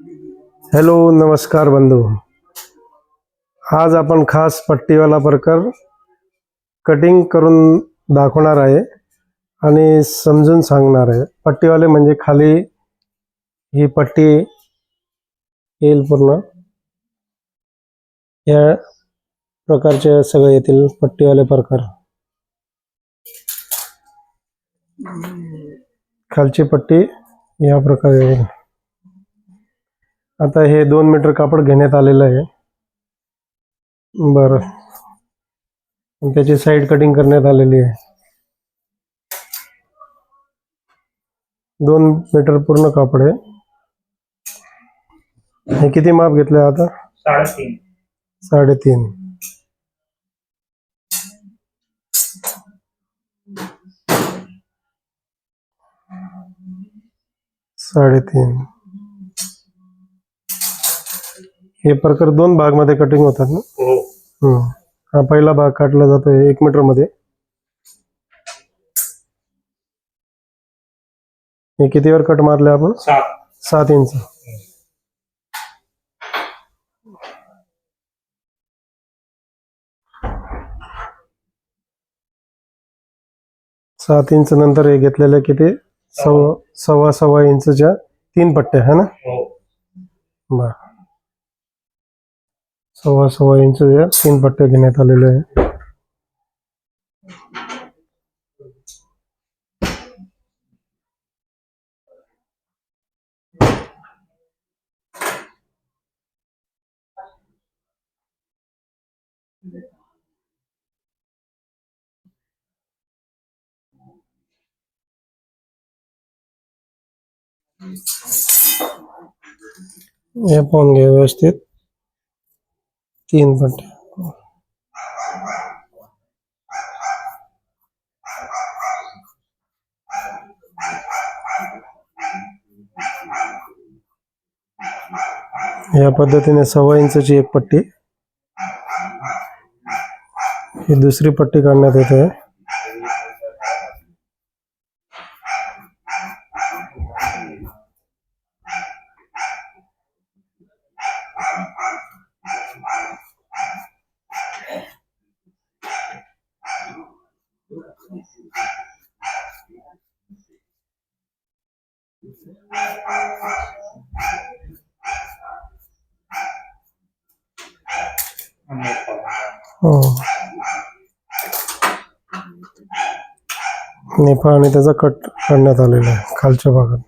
Hello नमस्कार बंधू. आज आपण खास पट्टीवाला प्रकार कटिंग करून दाखवणार आहे आणि समजून सांगणार आहे. पट्टीवाले म्हणजे खाली ही पट्टी येईल पूर्ण. या प्रकारचे सगळे येतील पट्टीवाले प्रकार. खालची पट्टी या प्रकारे येईल. आता हे दोन मीटर कापड घेण्यात आलेलं आहे. बरं. त्याची साईड कटिंग करण्यात आलेली आहे. दोन मीटर पूर्ण कापड आहे. हे किती माप घेतलं आता? साडेतीन. साडेतीन. साडेतीन. हे प्रकार दोन भागमध्ये कटिंग होतात ना? हो. हम्म. हा पहिला भाग काढला जातोय एक मीटरमध्ये. हे कितीवर कट मारले आपण? सात. सात इंच सात इंच नंतर हे घेतलेले किती? सव्वा सव्वा सव्वा इंचच्या तीन पट्ट्या है ना? हो. बर. सव्वा सव्वा इंचच्या तीन पट्ट्या घेण्यात आलेल्या आहे हे पाहून घ्या व्यवस्थित तीन बटे या पद्धतीने सव्वा इंचची एक पट्टी. दुसरी पट्टी का नेफा आणि त्याचा कट काढण्यात आलेला आहे खालच्या भागात.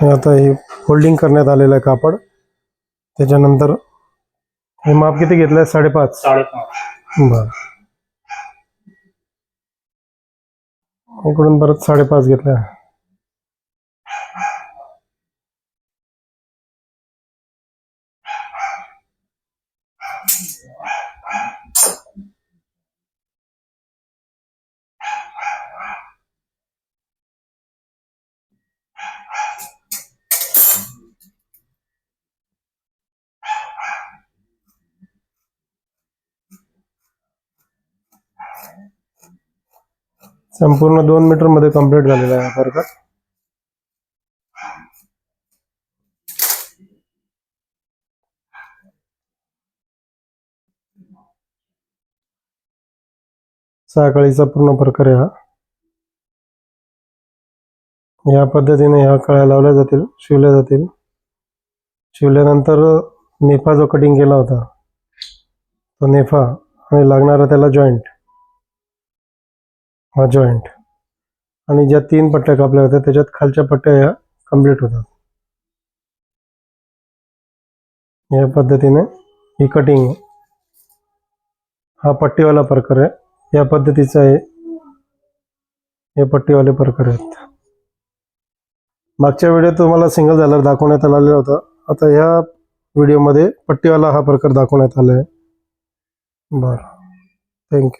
हे आता हे फोल्डिंग करण्यात आलेलं आहे कापड. त्याच्यानंतर हे माप किती घेतलंय? साडेपाच. साडेपाच. बर. इकडून परत साडेपाच घेतल्या. संपूर्ण दोन मीटरमध्ये कंप्लीट झालेला आहे हा प्रकार सकाळीचा पूर्ण प्रकार आहे हा. या पद्धतीने ह्या कळ्या लावल्या जातील शिवल्या जातील. शिवल्यानंतर नेफा जो कटिंग केला होता तो नेफा आणि लागणारा त्याला जॉईंट हा जॉईंट आणि ज्या तीन पट्ट्या कापल्या होत्या त्याच्यात खालच्या पट्ट्या ह्या कंप्लीट होतात. या पद्धतीने ही कटिंग हा पट्टीवाला प्रकार आहे. या पद्धतीचा आहे हे पट्टीवाले प्रकार आहेत. मागच्या व्हिडिओत तुम्हाला सिंगल झाल्यावर दाखवण्यात आलेलं होतं. आता ह्या व्हिडिओमध्ये पट्टीवाला हा प्रकार दाखवण्यात आला आहे बरं थँक्यू